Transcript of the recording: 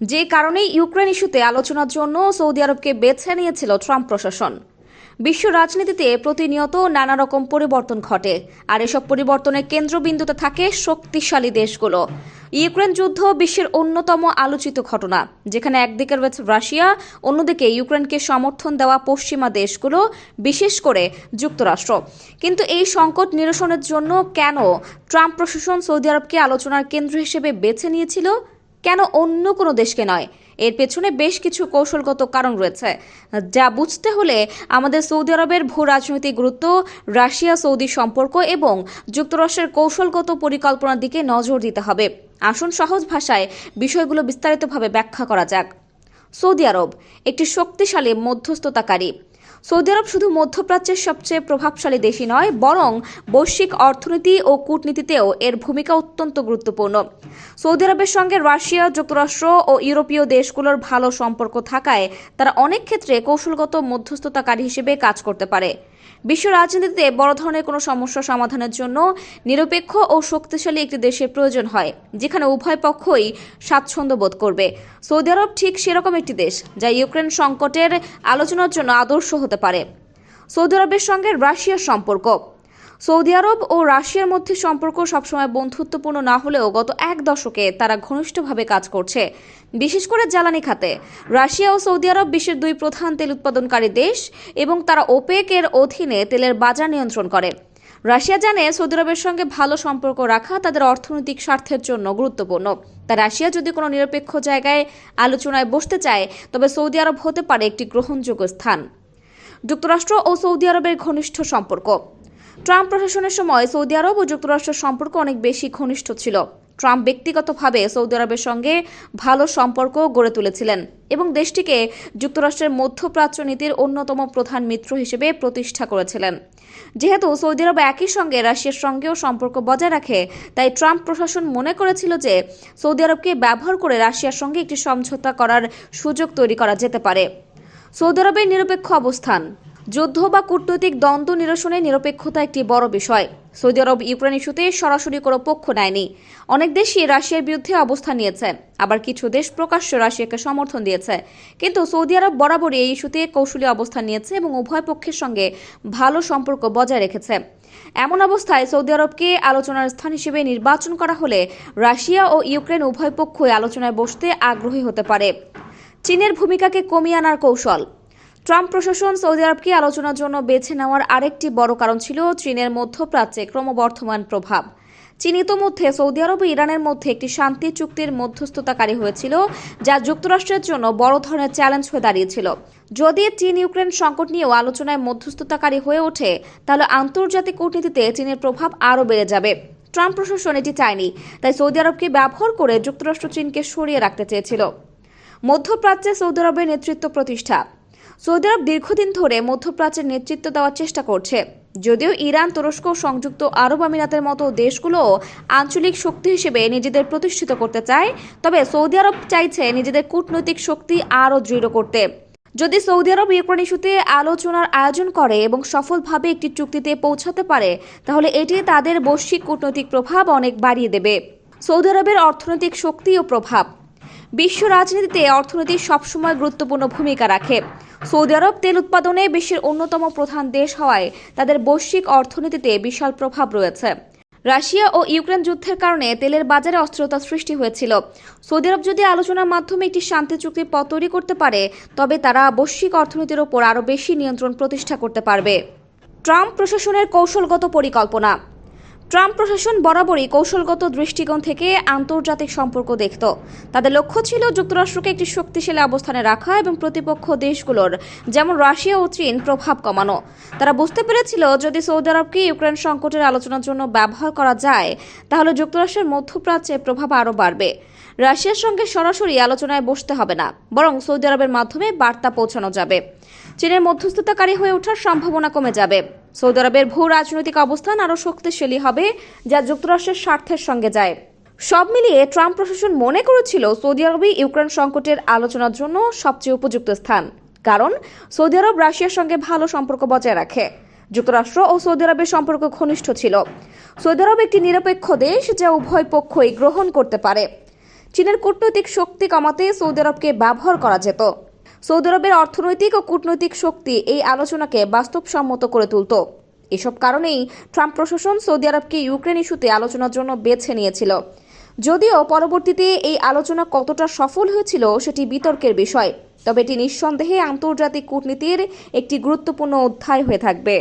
যে কারণে ইউক্রেন ইস্যুতে আলোচনার জন্য সৌদি আরবকে বেছে নিয়েছিল ট্রাম্প প্রশাসন। বিশ্ব রাজনীতিতে প্রতিনিয়ত নানা রকম পরিবর্তন ঘটে, আর এসব পরিবর্তনের কেন্দ্রবিন্দুতে থাকে শক্তিশালী দেশগুলো। ইউক্রেন যুদ্ধ বিশ্বের অন্যতম আলোচিত ঘটনা, যেখানে একদিকে রয়েছে রাশিয়া, অন্যদিকে ইউক্রেনকে সমর্থন দেওয়া পশ্চিমা দেশগুলো, বিশেষ করে যুক্তরাষ্ট্র। কিন্তু এই সংকট নিরসনের জন্য কেন ট্রাম্প প্রশাসন সৌদি আরবকে আলোচনার কেন্দ্র হিসেবে বেছে নিয়েছিল? কেন অন্য কোনো দেশকে নয়? এর পেছনে বেশ কিছু কৌশলগত কারণ রয়েছে। যা বুঝতে হলে আমাদের সৌদি আরবের ভূ রাজনৈতিক গুরুত্ব, রাশিয়া, সৌদি সম্পর্ক এবং যুক্তরাষ্ট্রের কৌশলগত পরিকল্পনার দিকে নজর দিতে হবে। আসুন সহজ ভাষায় বিষয়গুলো বিস্তারিতভাবে ব্যাখ্যা করা যাক। সৌদি আরব, একটি শক্তিশালী মধ্যস্থতাকারী। সৌদি আরব শুধু মধ্যপ্রাচ্যের সবচেয়ে প্রভাবশালী দেশই নয়, বরং বৈশ্বিক অর্থনীতি ও কূটনীতিতেও এর ভূমিকা অত্যন্ত গুরুত্বপূর্ণ। সৌদি আরবের সঙ্গে রাশিয়া, যুক্তরাষ্ট্র ও ইউরোপীয় দেশগুলোর ভালো সম্পর্ক থাকায় তারা অনেক ক্ষেত্রে কৌশলগত মধ্যস্থতাকারী হিসেবে কাজ করতে পারে। বিশ্ব রাজনীতিতে বড় ধরনের কোনো সমস্যা সমাধানের জন্য নিরপেক্ষ ও শক্তিশালী একটি দেশের প্রয়োজন হয়, যেখানে উভয় পক্ষই স্বাচ্ছন্দ্য বোধ করবে। সৌদি আরব ঠিক সেরকম একটি দেশ, যা ইউক্রেন সংকটের আলোচনার জন্য আদর্শ হতে পারে। সৌদি আরবের সঙ্গে রাশিয়ার সম্পর্ক। সৌদি আরব ও রাশিয়ার মধ্যে সম্পর্ক সবসময় বন্ধুত্বপূর্ণ না হলেও গত এক দশকে তারা ঘনিষ্ঠভাবে কাজ করছে। বিশেষ করে জ্বালানি খাতে। রাশিয়া ও সৌদি আরব বিশ্বের দুই প্রধান তেল উৎপাদনকারী দেশ এবং তারা ওপেক এর অধীনে তেলের বাজার নিয়ন্ত্রণ করে। রাশিয়া জানে সৌদি আরবের সঙ্গে ভালো সম্পর্ক রাখা তাদের অর্থনৈতিক স্বার্থের জন্য গুরুত্বপূর্ণ। তা রাশিয়া যদি কোনো নিরপেক্ষ জায়গায় আলোচনায় বসতে চায়, তবে সৌদি আরব হতে পারে একটি গ্রহণযোগ্য স্থান। যুক্তরাষ্ট্র ও সৌদি আরবের ঘনিষ্ঠ সম্পর্ক। ট্রাম্প প্রশাসনের সময় সৌদি আরব ও যুক্তরাষ্ট্রের সম্পর্ক অনেক বেশি ঘনিষ্ঠ ছিল। ট্রাম্প ব্যক্তিগতভাবে সৌদি আরবের সঙ্গে ভালো সম্পর্ক গড়ে তুলেছিলেন এবং দেশটিকে যুক্তরাষ্ট্রের মধ্যপ্রাচ্য নীতির অন্যতম প্রধান মিত্র হিসেবে প্রতিষ্ঠা করেছিলেন। যেহেতু সৌদি আরব একই সঙ্গে রাশিয়ার সঙ্গেও সম্পর্ক বজায় রাখে, তাই ট্রাম্প প্রশাসন মনে করেছিল যে সৌদি আরবকে ব্যবহার করে রাশিয়ার সঙ্গে একটি সমঝোতা করার সুযোগ তৈরি করা যেতে পারে। সৌদি আরবের নিরপেক্ষ অবস্থান যুদ্ধ বা কূটনৈতিক দ্বন্দ্ব নিরসনে নিরপেক্ষতা একটি বড় বিষয়। সৌদি আরব ইউক্রেন ইস্যুতে সরাসরি কোনো পক্ষ নেয়নি। অনেক দেশই রাশিয়ার বিরুদ্ধে অবস্থান নিয়েছে। আবার কিছু দেশ প্রকাশ্য রাশিয়াকে সমর্থন দিয়েছে। কিন্তু সৌদি আরব বরাবরই এই ইস্যুতে কৌশলী অবস্থান নিয়েছে এবং উভয় পক্ষের সঙ্গে ভালো সম্পর্ক বজায় রেখেছে। এমন অবস্থায় সৌদি আরবকে আলোচনার স্থান হিসেবে নির্বাচন করা হলে রাশিয়া ও ইউক্রেন উভয় পক্ষই আলোচনায় বসতে আগ্রহী হতে পারে। চীনের ভূমিকাকে কমিয়ে আনার কৌশল। ট্রাম্প প্রশাসন সৌদি আরবকে আলোচনার জন্য বেছে নেওয়ার আরেকটি বড় কারণ ছিল চীনের মধ্যপ্রাচ্যে ক্রমবর্ধমান প্রভাব। চীন ইতোমধ্যে সৌদি আরব ও ইরানের মধ্যে একটি শান্তি চুক্তির মধ্যস্থতাকারী হয়েছিল, যা যুক্তরাষ্ট্রের জন্য বড় ধরনের চ্যালেঞ্জ হয়ে দাঁড়িয়েছিল। যদি চীন ইউক্রেন সংকট নিয়েও আলোচনায় মধ্যস্থতাকারী হয়ে ওঠে, তাহলে আন্তর্জাতিক কূটনীতিতে চীনের প্রভাব আরও বেড়ে যাবে। ট্রাম্প প্রশাসন এটি চায়নি, তাই সৌদি আরবকে ব্যবহার করে যুক্তরাষ্ট্র চীনকে সরিয়ে রাখতে চেয়েছিল। মধ্যপ্রাচ্যে সৌদি আরবের নেতৃত্ব প্রতিষ্ঠা। সৌদি আরব দীর্ঘদিন ধরে মধ্যপ্রাচ্যের নেতৃত্ব দেওয়ার চেষ্টা করছে। যদিও ইরান, তুরস্ক, সংযুক্ত আরব আমিরাতের মতো দেশগুলো আঞ্চলিক শক্তি হিসেবে নিজেদের প্রতিষ্ঠিত করতে চায়, তবে সৌদি আরব চাইছে নিজেদের কূটনৈতিক শক্তি আরও দৃঢ় করতে। যদি সৌদি আরব ইউক্রেন ইস্যুতে আলোচনার আয়োজন করে এবং সফলভাবে একটি চুক্তিতে পৌঁছাতে পারে, তাহলে এটি তাদের বৈশ্বিক কূটনৈতিক প্রভাব অনেক বাড়িয়ে দেবে। সৌদি আরবের অর্থনৈতিক শক্তি ও প্রভাব বিশ্ব রাজনীতিতে অর্থনীতি সবসময় গুরুত্বপূর্ণ ভূমিকা রাখে। সৌদি আরব তেল উৎপাদনে বিশ্বের অন্যতম প্রধান দেশ হওয়ায় তাদের বৈশ্বিক অর্থনীতিতে বিশাল প্রভাব রয়েছে। রাশিয়া ও ইউক্রেন যুদ্ধের কারণে তেলের বাজারে অস্থিরতা সৃষ্টি হয়েছিল। সৌদি আরব যদি আলোচনার মাধ্যমে একটি শান্তি চুক্তির পথ তৈরি করতে পারে, তবে তারা বৈশ্বিক অর্থনীতির ওপর আরও বেশি নিয়ন্ত্রণ প্রতিষ্ঠা করতে পারবে। ট্রাম্প প্রশাসনের কৌশলগত পরিকল্পনা। ট্রাম্প প্রশাসন বরাবরই কৌশলগত দৃষ্টিকোণ থেকে আন্তর্জাতিক সম্পর্ক দেখত। তাদের লক্ষ্য ছিল যুক্তরাষ্ট্রকে একটি শক্তিশালী অবস্থানে রাখা এবং প্রতিপক্ষ দেশগুলোর, যেমন রাশিয়া ও চীন, প্রভাব কমানো। তারা বুঝতে পেরেছিল, যদি সৌদি আরবকে ইউক্রেন সংকটের আলোচনার জন্য ব্যবহার করা যায়, তাহলে যুক্তরাষ্ট্রের মধ্যপ্রাচ্যে প্রভাব আরও বাড়বে। রাশিয়ার সঙ্গে সরাসরি আলোচনায় বসতে হবে না, বরং সৌদি আরবের মাধ্যমে বার্তা পৌঁছানো যাবে। চীনের মধ্যস্থতাকারী হয়ে ওঠার সম্ভাবনা কমে যাবে। সৌদি আরবের ভূ রাজনৈতিক অবস্থান আরও শক্তিশালী হবে, যা যুক্তরাষ্ট্রের স্বার্থের সঙ্গে যায়। সব মিলিয়ে ট্রাম্প প্রশাসন মনে করেছিল সৌদি আরবই ইউক্রেন সংকটের আলোচনার জন্য সবচেয়ে উপযুক্ত স্থান, কারণ সৌদি আরব রাশিয়ার সঙ্গে ভালো সম্পর্ক বজায় রাখে। যুক্তরাষ্ট্র ও সৌদি আরবের সম্পর্ক ঘনিষ্ঠ ছিল। সৌদি আরব একটি নিরপেক্ষ দেশ যা উভয় পক্ষই গ্রহণ করতে পারে। চীনের কূটনৈতিক শক্তি কমাতে সৌদি আরবকে ব্যবহার করা যেত। সৌদি আরবের অর্থনৈতিক ও কূটনৈতিক শক্তি এই আলোচনাকে বাস্তবসম্মত করে তুলত। এসব কারণেই ট্রাম্প প্রশাসন সৌদি আরবকে ইউক্রেন ইস্যুতে আলোচনার জন্য বেছে নিয়েছিল। যদিও পরবর্তীতে এই আলোচনা কতটা সফল হয়েছিল সেটি বিতর্কের বিষয়, তবে এটি নিঃসন্দেহে আন্তর্জাতিক কূটনীতির একটি গুরুত্বপূর্ণ অধ্যায় হয়ে থাকবে।